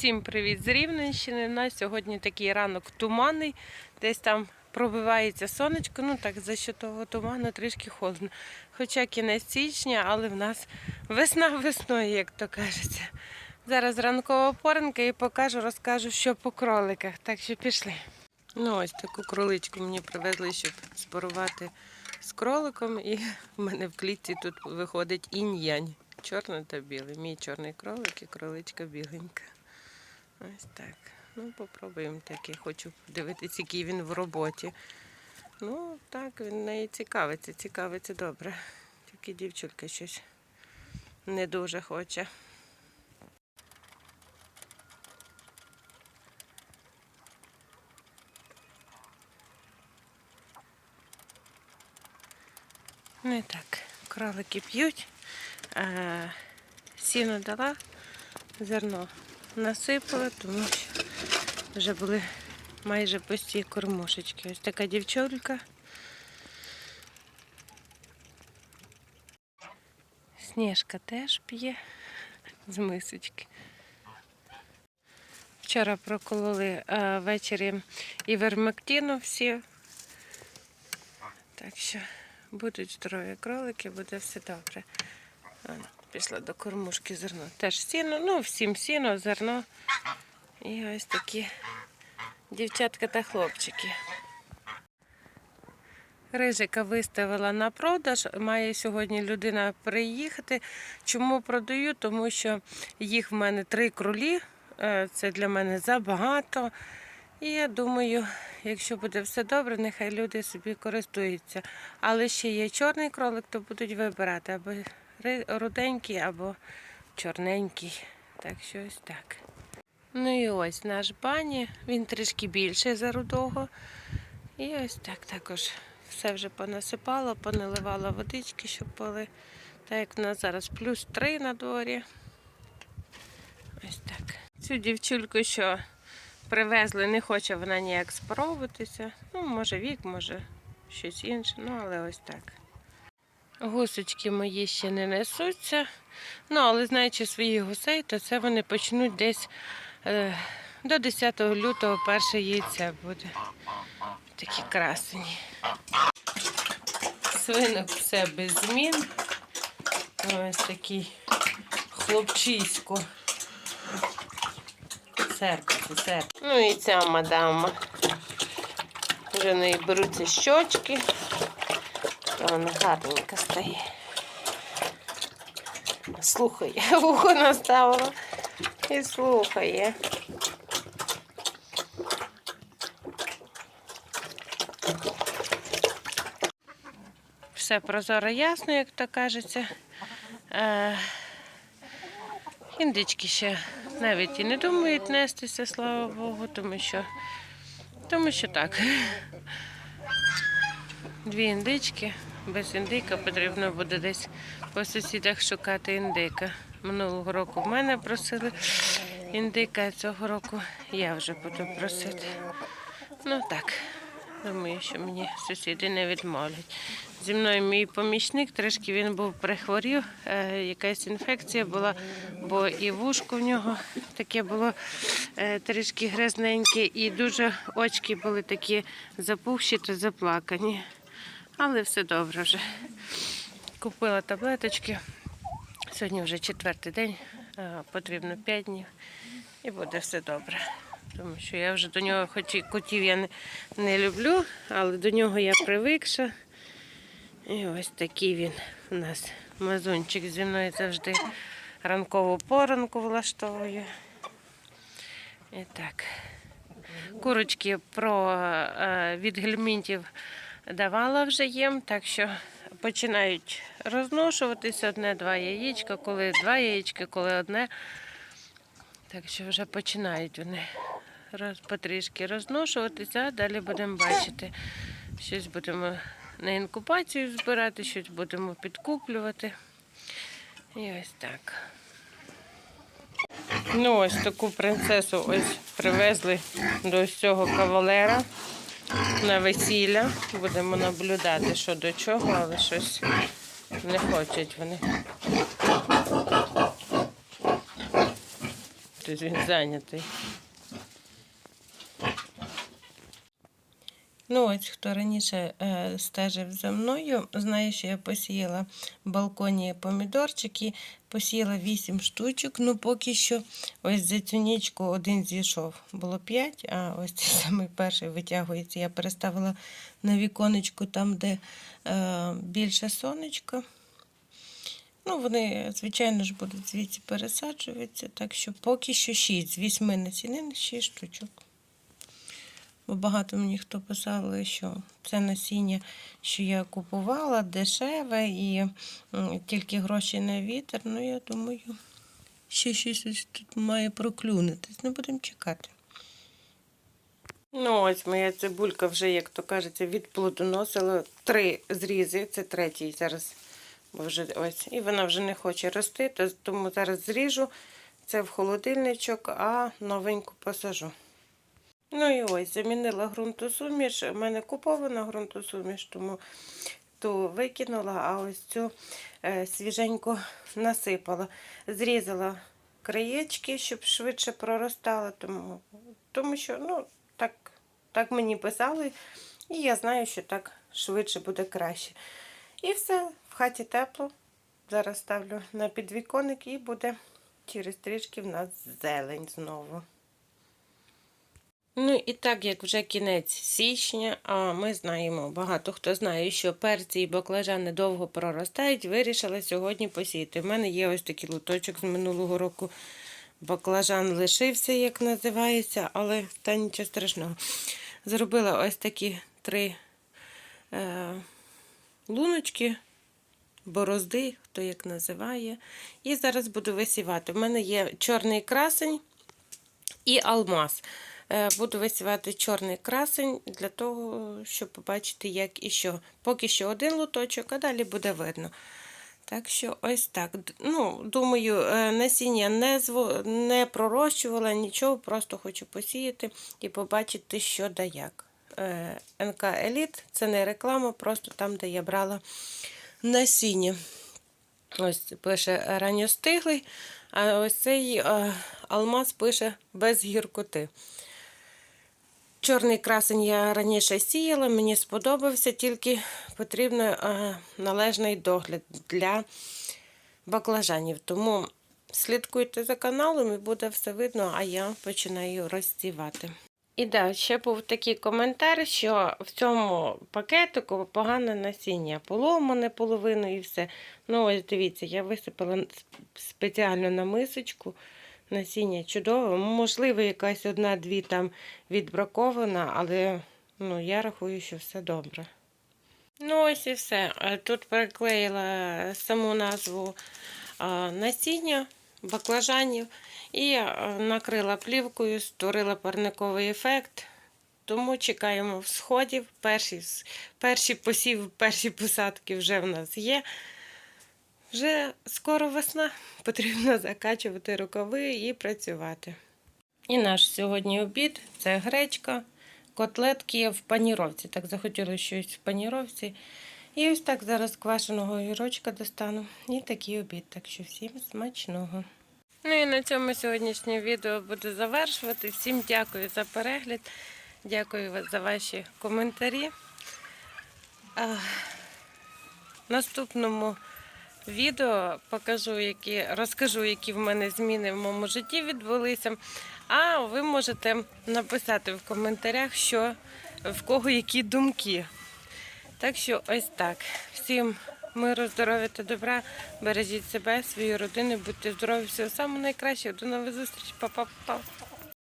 Всім привіт з Рівненщини. У нас сьогодні такий ранок туманний, десь там пробивається сонечко, ну так за що того туману трішки холодно. Хоча кінець січня, але в нас весна весною, як то кажеться. Зараз ранкова поринка і покажу, розкажу, що по кроликах. Так що пішли. Ну ось таку кроличку мені привезли, щоб спорувати з кроликом. І в мене в клітці тут виходить інь-янь. Чорний та білий. Мій чорний кролик і кроличка біленька. Ось так. Ну, попробуємо таке. Хочу подивитися, який він в роботі. Ну, так, він неї цікавиться, цікавиться добре. Тільки дівчинка щось не дуже хоче. Ну і так, кролики п'ють. Е, Сіно дала, зерно насипала, тому що вже були майже пусті кормушечки. Ось така дівчонка. Сніжка теж п'є з мисочки. Вчора прокололи а ввечері івермектину всі. Так що будуть здорові кролики, буде все добре. Пішла до кормушки зерно. Теж сіно, ну всім сіно, зерно. І ось такі дівчатка та хлопчики. Рижика виставила на продаж. Має сьогодні людина приїхати. Чому продаю? Тому що їх в мене три кролі. Е, Це для мене забагато. І я думаю, якщо буде все добре, нехай люди собі користуються. Але ще є чорний кролик, то будуть вибирати або ри- руденький, або чорненький. Так що ось так. Ну і ось наш бані, він трішки більший за рудого. І ось так також все вже понасипало, поналивала водички, щоб пили. Так як в нас зараз плюс 3 на дворі. Ось так. Цю дівчульку, що привезли, не хоче вона ніяк спробуватися. Ну, може вік, може щось інше, ну але ось так. Гусочки мої ще не несуться. Ну, але знаючи своїх гусей, то це вони почнуть десь е, до 10 лютого перше яйце буде. Такі красені. Свинок все без змін. Ось такий хлопчисько. Серце, серце. Ну і ця мадама. Вже неї беруться щочки. Вона гарненька стає. Слухає, вухо наставила і слухає. Все прозоро ясно, як то кажеться. Е, індички ще навіть і не думають нестися, слава Богу, тому що, тому що так. Дві індички. Без індика потрібно буде десь по сусідах шукати індика. Минулого року в мене просили індика, а цього року я вже буду просити. Ну так, думаю, що мені сусіди не відмовлять. Зі мною мій помічник, трішки він був прихворів, е, якась інфекція була, бо і вушко в нього таке було е, трішки грязненьке, і дуже очки були такі запухші та заплакані. Але все добре вже. Купила таблеточки. Сьогодні вже четвертий день, потрібно 5 днів і буде все добре. Тому що я вже до нього, хоч і котів я не, не люблю, але до нього я привикша. І ось такий він у нас мазунчик зі мною завжди ранкову поранку влаштовує. І так. Курочки про е, від гельмінтів давала вже їм, так що починають розношуватися одне-два яєчка, коли два яєчка, коли одне. Так що вже починають вони роз, потрішки розношуватися, а далі будемо бачити. Щось будемо на інкубацію збирати, щось будемо підкуплювати. І ось так. Ну, ось таку принцесу ось привезли до цього кавалера на весілля. Будемо наблюдати, що до чого, але щось не хочуть вони. Тут він зайнятий. Ну, ось хто раніше е, стежив за мною, знає, що я посіяла в балконі помідорчики, посіяла 8 штучок. Ну, поки що ось за цю нічку один зійшов. Було 5, а ось цей самий перший витягується. Я переставила на віконечку там, де е, більше сонечко. Ну, вони, звичайно ж, будуть звідси пересаджуватися, так що поки що 6 з 8 насінин 6 штучок. Бо багато мені хто писали, що це насіння, що я купувала, дешеве і тільки гроші на вітер. Ну, я думаю, ще щось тут має проклюнутись. Ну, будемо чекати. Ну, ось моя цибулька вже, як то кажеться, відплодоносила три зрізи. Це третій зараз. Бо вже ось. І вона вже не хоче рости, тому зараз зріжу це в холодильничок, а новеньку посажу. Ну і ось, замінила ґрунтосуміш. У мене купована ґрунтосуміш, тому ту викинула, а ось цю е, свіженьку насипала. Зрізала краєчки, щоб швидше проростала, тому, тому що ну, так, так мені писали, і я знаю, що так швидше буде краще. І все, в хаті тепло. Зараз ставлю на підвіконник і буде через трішки в нас зелень знову. Ну і так як вже кінець січня, а ми знаємо, багато хто знає, що перці і баклажани довго проростають, вирішила сьогодні посіяти. У мене є ось такий луточок з минулого року. Баклажан лишився, як називається, але та нічого страшного. Зробила ось такі три е, луночки, борозди, хто як називає. І зараз буду висівати. У мене є чорний красень і алмаз. Е, Буду висівати чорний красень для того, щоб побачити, як і що. Поки що один луточок, а далі буде видно. Так що ось так. Ну, Думаю, е, насіння не, зво... не пророщувала нічого, просто хочу посіяти і побачити, що да як. Е, НК Еліт це не реклама, просто там, де я брала насіння. Ось пише ранньостиглий, а ось цей алмаз пише без гіркоти. Чорний красень я раніше сіяла, мені сподобався, тільки потрібен належний догляд для баклажанів. Тому слідкуйте за каналом і буде все видно, а я починаю розсівати. І да, ще був такий коментар, що в цьому пакетику погане насіння, поломане половину і все. Ну, ось дивіться, я висипала спеціально на мисочку. Насіння чудове. Можливо, якась одна-дві там відбракована, але ну, я рахую, що все добре. Ну, ось і все. Тут переклеїла саму назву насіння баклажанів і накрила плівкою, створила парниковий ефект. Тому чекаємо всходів. Перші, перші посів, перші посадки вже в нас є. Вже скоро весна, потрібно закачувати рукави і працювати. І наш сьогодні обід це гречка, котлетки в паніровці. Так захотіли щось в паніровці. І ось так зараз квашеного огірочка достану. І такий обід. Так що всім смачного. Ну і на цьому сьогоднішнє відео буду завершувати. Всім дякую за перегляд. Дякую за ваші коментарі. А, наступному відео покажу, які, розкажу, які в мене зміни в моєму житті відбулися. А ви можете написати в коментарях, що в кого які думки. Так що ось так. Всім миру, здоров'я та добра. Бережіть себе, свої родини, будьте здорові, всього самого найкращого. До нових зустрічей. Па-па-па.